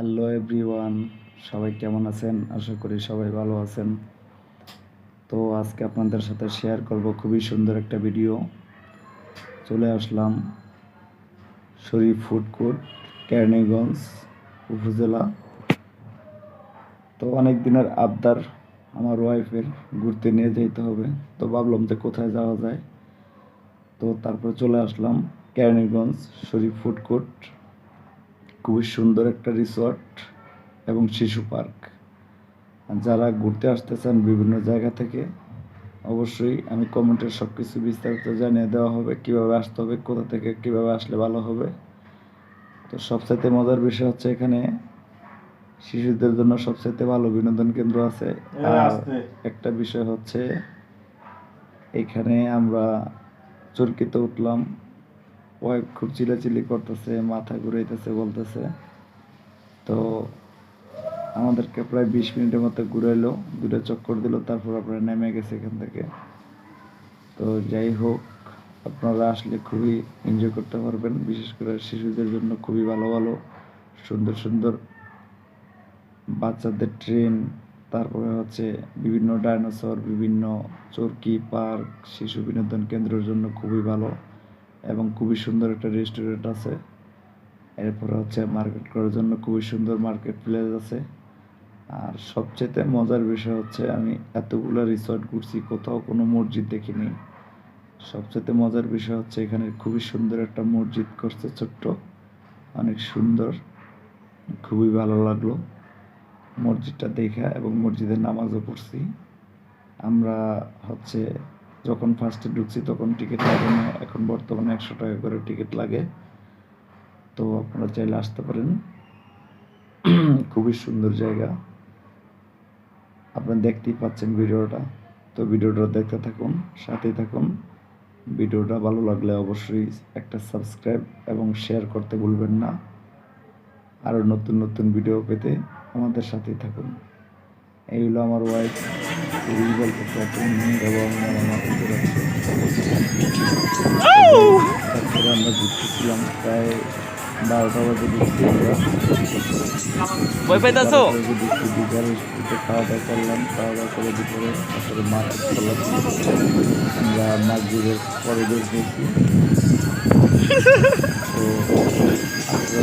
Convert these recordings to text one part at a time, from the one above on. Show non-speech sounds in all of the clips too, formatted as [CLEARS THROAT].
Hello everyone সবাই কেমন আছেন? আশা করি সবাই ভালো আছেন। তো আজকে আপনাদের সাথে শেয়ার করব খুবই সুন্দর একটা ভিডিও চলে আসলাম শরীফ ফুড কোর্ট কেরানীগঞ্জ উপজেলা। তো অনেক দিনের আবদার আমার ওয়াইফের ঘুরতে নিয়ে যেতে হবে। তো ভাবলাম যে কোথায় যাওয়া যায়? তো তারপর চলে আসলাম কেরানীগঞ্জ শরীফ ফুড কোর্ট খুবই সুন্দর একটা রিসর্ট এবং শিশু পার্ক যারা ঘুরতে আসতে চান বিভিন্ন জায়গা থেকে অবশ্যই আমি কমেন্টের সব কিছু বিস্তারিত জানিয়ে দেওয়া হবে কীভাবে আসতে হবে কোথা থেকে কীভাবে আসলে ভালো হবে। তো সবচাইতে মজার বিষয় হচ্ছে এখানে শিশুদের জন্য সবচাইতে ভালো বিনোদন কেন্দ্র আছে। আর একটা বিষয় হচ্ছে এখানে আমরা চরকিতে উঠলাম ওয়াইফ খুব চিলাচিলি করতেছে, মাথা ঘুরাইতেছে, বলতেছে। তো আমাদেরকে প্রায় বিশ মিনিটের মতো ঘুরাইলো দুটো চক্কর দিল, তারপর আপনারা নেমে গেছে এখান থেকে। তো যাই হোক, আপনারা আসলে খুবই এনজয় করতে পারবেন, বিশেষ করে শিশুদের জন্য খুবই ভালো ভালো, সুন্দর সুন্দর বাচ্চাদের ট্রেন তারপরে হচ্ছে বিভিন্ন ডাইনোসর বিভিন্ন চরকি পার্ক শিশু বিনোদন কেন্দ্রের জন্য খুবই ভালো। এবং খুবই সুন্দর একটা রেস্টুরেন্ট আছে। এরপরে হচ্ছে মার্কেট করার জন্য খুবই সুন্দর মার্কেট প্লেস আছে। আর সবচেয়ে মজার বিষয় হচ্ছে আমি এতগুলো রিসর্ট ঘুরছি, কোথাও কোনো মসজিদ দেখিনি। সবচেয়ে মজার বিষয় হচ্ছে এখানে খুবই সুন্দর একটা মসজিদ করছে ছোট্ট। অনেক সুন্দর, খুবই ভালো লাগল। মসজিদটা দেখা এবং মসজিদে নামাজও পড়ছি। আমরা হচ্ছে যখন ফার্স্টে ঢুকছি তখন টিকিট লাগে না, এখন বর্তমানে একশো টাকা করে টিকিট লাগে। তো আপনারা চাইলে আসতে পারেন। [CLEARS THROAT] খুবই সুন্দর জায়গা। আপনারা দেখতেই পাচ্ছেন ভিডিওটা। তো ভিডিওটা দেখতে থাকুন, সাথেই থাকুন। ভিডিওটা ভালো লাগলে অবশ্যই একটা সাবস্ক্রাইব এবং শেয়ার করতে ভুলবেন না। আরও নতুন নতুন ভিডিও পেতে আমাদের সাথেই থাকুন। এই হলো আমার ওয়াইফ খুবই এবং আমার তারপরে আমরা ঘুরতেছিলাম প্রায় বারোটা বাজে ঢুকছি আমরা পাইতাছো? ঢুকছি বিকালে খাওয়া দাওয়া করলাম খাওয়া দাওয়া করে দুপুরে তারপরে মার্কেট করলাম আমরা মাছগুলোর পরে বেশ গেছি তো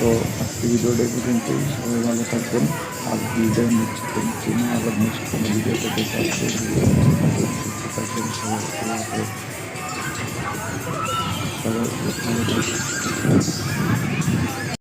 তো আজকে ভিডিওটা পর্যন্ত সবাই ভালো থাকবেন। আর বিদায় নিচ্ছি করছি আবার নেক্সট কোনো ভিডিওতে দেখা থাকবেন, সবাই সবাই